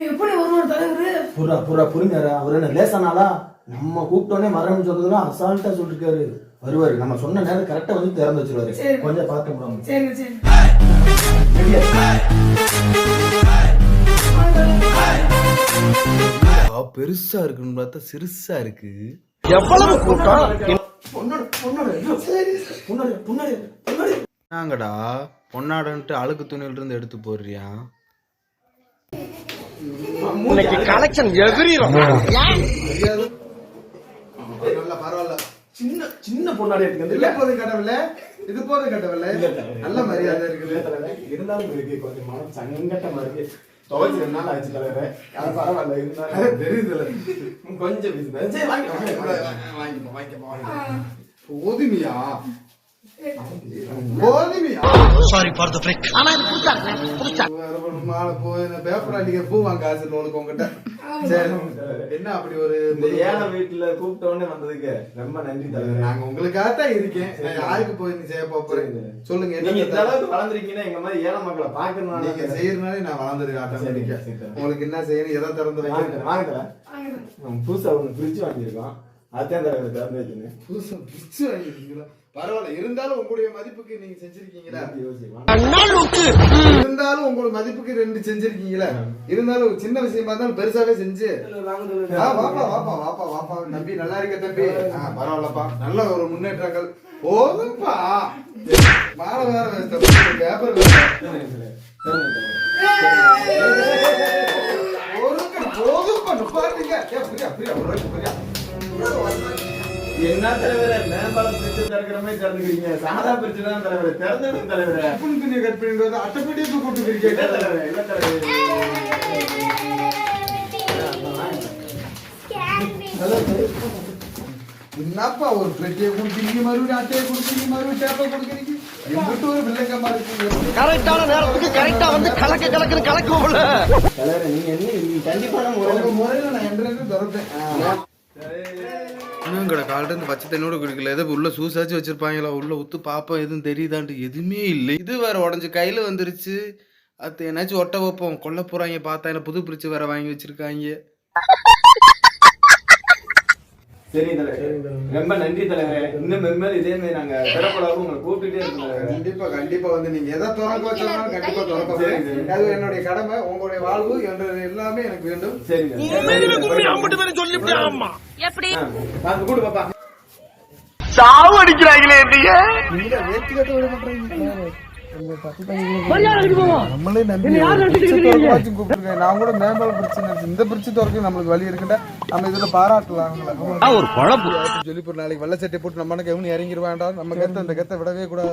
எப்படி வருவார் தலைவர்? புறா புறா புரிஞ்சாரா? அவர் என்ன லேசானாலா நம்ம கூப்பிட்டோன்னே வரணும்னு சொன்னதுலாம் அசால்ட்டா சொல்லிருக்காரு. வருவாரு. நம்ம சொன்ன நேரம் கரெக்டா வந்து திறந்து வச்சிருவாரு. சரி. கொஞ்சம் பார்க்க முடியாம? சரிங்க சரி. பெருசா இருக்குன்னு பார்த்தா சிறுசா இருக்கு. எவ்வளவு கூட்டம்? பொண்ணோட பொண்ணோட. ஐயோ, சரி, பொண்ணோட பொண்ணோட பொண்ணோட. நாங்கடா பொன்னாடன்ட்டு அழுக்கு துணியில இருந்து எடுத்து போடுறியா? இன்னைக்கு கலெக்ஷன் எகிரிடும் நல்ல பரவாயில்ல சின்ன சின்ன பொண்ணாடி இது எடுத்துக்க போதும் கடவுள இது போதும் கடவுள நல்ல மரியாதை இருக்குது. இருந்தாலும் இருக்கு கொஞ்சம் மனம் சங்கட்டமா இருக்கு. துவைச்சு ரெண்டு நாள் ஆச்சு தலைவரே. அது பரவாயில்ல இருந்தாலும். தெரியுதுல கொஞ்சம் busy. சரி வாங்க வாங்க, வாங்க. வாங்கிப்பா வாங்கிப்பா வாங்கிப்பா போதுமியா போதுமியா? சாரி ஃபார் த ஃபிளிக் ஆனா இது புடிச்சாங்க புடிச்சா. வேற ஒரு மாலை போய் இந்த பேப்பர் அடிக்க பூ வாங்க காசு உனக்கு உங்ககிட்ட சரி. என்ன அப்படி ஒரு இந்த ஏழை வீட்டுல கூப்பிட்ட உடனே வந்ததுக்கு ரொம்ப நன்றி தலைவரே. நாங்க உங்களுக்காக தான் இருக்கேன். யாருக்கு போய் நீ செய்ய போறேன்? சொல்லுங்க நீங்க என்ன இந்த அளவுக்கு வளர்ந்துருக்கீங்கன்னா எங்க மாதிரி ஏழை மக்களை பாக்கணும் நீங்க செய்யறதுனாலே நான் வளர்ந்துருக்கேன் ஆட்டோமேட்டிக்கா. உங்களுக்கு என்ன செய்யணும் எதை திறந்து வைக்கணும்? வாங்க புதுசா ஒண்ணு ஃப்ரிட்ஜ் வாங்கியிருக்கோம். அதான் தலைவர் திறந்து புதுசா பிச்சு வாங்கிருக்கீங்களா பரவாயில்ல இருந்தாலும் உங்களுடைய மதிப்புக்கு நீங்க செஞ்சிருக்கீங்களா? இருந்தாலும் உங்களோட மதிப்புக்கு ரெண்டு செஞ்சிருக்கீங்களா? இருந்தாலும் சின்ன விஷயமா இருந்தாலும் பெருசாவே செஞ்சு. ஆ, வாப்பா வாப்பா வாப்பா வாப்பா தம்பி நல்லா இருக்க தம்பி. ஆ, பரவாயில்லப்பா. நல்ல ஒரு முன்னேற்றங்கள். போதும்பா மாலை வேற பேப்பர் போதும்பா நுப்பாருங்க ஏ, புரியா புரியா புரியா. என்ன தலைவர மேம்பாலம் பிரிச்சு திறக்கிற மாதிரி திறந்துக்கிறீங்க சாதா பிரிச்சு தான் தலைவர் திறந்துடும் தலைவர புன் துணியை கட் இல்ல தலைவர இல்ல தலைவர் என்னப்பா ஒரு பெட்டியை கொடுக்குறீங்க மறுபடியும் அட்டையை கொடுக்குறீங்க மறுபடியும் டேப்பை கொடுக்குறீங்க எங்கிட்ட ஒரு வில்லங்கம்மா இருக்கீங்க கரெக்டான நேரத்துக்கு கரெக்டா வந்து கலக்க கலக்குன்னு கலக்குவோம்ல தலைவர நீங்க என்ன கண்டிப்பான முறையில நான் என்று திறப்பேன் இன்னும் கடை கால்ட்டு பச்சை தண்ணியோட குடிக்கல. ஏதோ உள்ள சூசாச்சு வச்சிருப்பாங்களா? உள்ள ஊத்து பாப்போம். எதுவும் தெரியுதான்ட்டு எதுவுமே இல்லை. இது வேற உடஞ்சு கையில வந்துருச்சு. அது என்னாச்சும் ஒட்ட வைப்போம். கொல்ல போறாங்க. பார்த்தா என்ன புது பிரிச்சு வேற வாங்கி வச்சிருக்காங்க. சரி தலைவர். ரொம்ப நன்றி தலைவரே. இன்னும் மெம்மேல் இதே மாதிரி நாங்க திறப்படாவும் உங்களை கூப்பிட்டுட்டே இருக்கோம் கண்டிப்பா கண்டிப்பா வந்து நீங்க எதை திறக்க வச்சாலும் கண்டிப்பா திறக்க. அது என்னுடைய கடமை உங்களுடைய வாழ்வு என்னுடைய எல்லாமே எனக்கு வேண்டும். சரிங்க. சொல்லிவிட்டு ஆமா. எப்படி? ஆ, பார்த்து கூடு பாப்பா. சாவு அடிக்கிறாங்களே நீங்க வேட்டி கட்ட விட மாட்டேங்கிறீங்க நம்மளே நம்பி நான் கூட மேம்பால பிரச்சனை இந்த பிரச்சனை திறக்க நம்மளுக்கு வழி இருக்குண்டா. நம்ம இதுல பாராட்டலாம். ஒரு குழப்பு. சொல்லி நாளைக்கு வெள்ளை சட்டை போட்டு நம்ம கவனி இறங்கிட வேண்டாம் நம்ம கெத்த அந்த கெத்த விடவே கூடாது